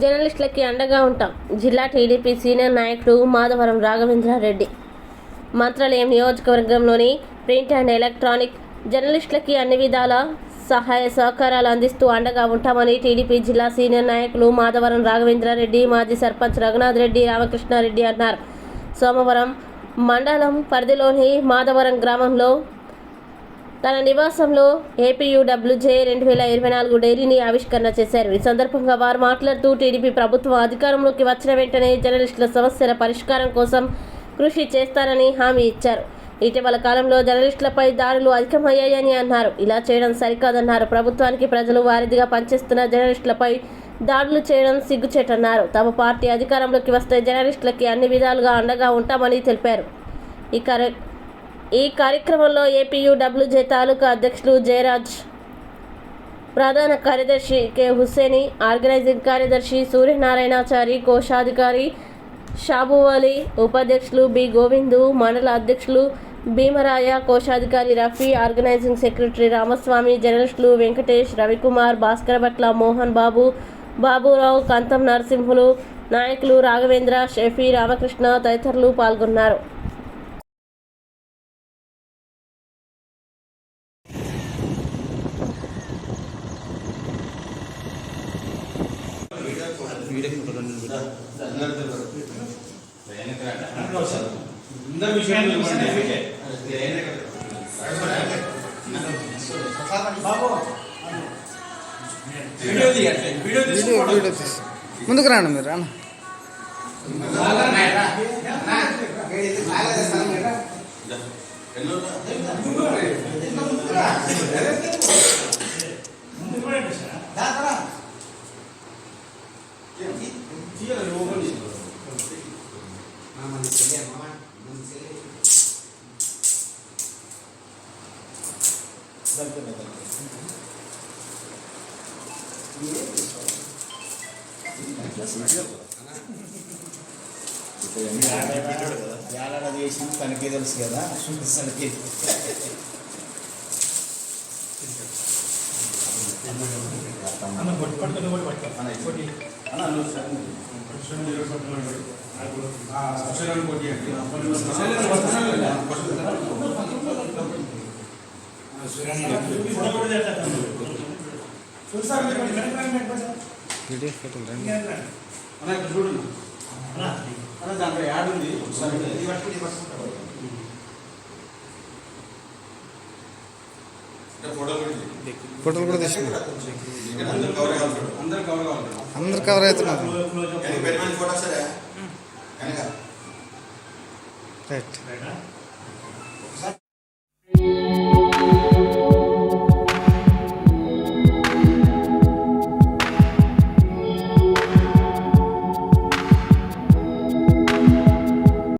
జర్నలిస్టులకి అండగా ఉంటాం. జిల్లా టీడీపీ సీనియర్ నాయకుడు మాధవరం రాఘవేంద్రారెడ్డి మంత్రాలయం నియోజకవర్గంలోని ప్రింట్ అండ్ ఎలక్ట్రానిక్ జర్నలిస్టులకి అన్ని విధాల సహాయ సహకారాలు అందిస్తూ అండగా ఉంటామని టీడీపీ జిల్లా సీనియర్ నాయకులు మాధవరం రాఘవేంద్రారెడ్డి మాజీ సర్పంచ్ రఘునాథ్ రెడ్డి రామకృష్ణారెడ్డి అన్నారు. సోమవారం మండలం పరిధిలోని మాధవరం గ్రామంలో తన నివాసంలో ఏపీయూడబ్ల్యూజే రెండు వేల ఇరవై నాలుగు డైరీని ఆవిష్కరణ చేశారు. ఈ సందర్భంగా వారు మాట్లాడుతూ టీడీపీ ప్రభుత్వం అధికారంలోకి వచ్చిన వెంటనే జర్నలిస్టుల సమస్యల పరిష్కారం కోసం కృషి చేస్తారని హామీ ఇచ్చారు. ఇటీవల కాలంలో జర్నలిస్టులపై దాడులు అధికమయ్యాయని అన్నారు. ఇలా చేయడం సరికాదన్నారు. ప్రభుత్వానికి ప్రజలు వారిదిగా పనిచేస్తున్న జర్నలిస్టులపై దాడులు చేయడం సిగ్గుచేటన్నారు. తమ పార్టీ అధికారంలోకి వస్తే జర్నలిస్టులకి అన్ని విధాలుగా అండగా ఉంటామని తెలిపారు. ఈ కార్య ఈ కార్యక్రమంలో ఏపీయూడబ్ల్యూజే తాలూకా అధ్యక్షులు జయరాజ్ ప్రధాన కార్యదర్శి కె హుస్సేని ఆర్గనైజింగ్ కార్యదర్శి సూర్యనారాయణాచారి కోశాధికారి షాబువలి ఉపాధ్యక్షులు బి గోవిందు మండల అధ్యక్షులు భీమరాయ కోశాధికారి రఫీ ఆర్గనైజింగ్ సెక్రటరీ రామస్వామి జర్నలిస్టులు వెంకటేష్ రవికుమార్ భాస్కర్ భట్ల మోహన్ బాబు బాబురావు కంతం నరసింహులు నాయకులు రాఘవేంద్ర షఫీ రామకృష్ణ తదితరులు పాల్గొన్నారు అందరి విషయాలు ఇవ్వండి. బాబు, వీడియో తీసి ముందుకు రాండి మీరు రాను తీయాలి, ఏడాది చేసింది? తనకే తెలుసు కదా. తనకి అన్న పట్టు పట్టుకొని కూడా పట్టుకో. కొట్టి. అన్న నువ్వు సరే. ఆ, వీడియో ఫోటోలు చూడండి దాంట్లో యాడ్ ఉంది ఒకసారి కూడా తీసుకున్నాం అందరు కవర్ కావాలి అందరు కవర్ కావాలి అందరు కవర్ అవుతున్నారు రైట్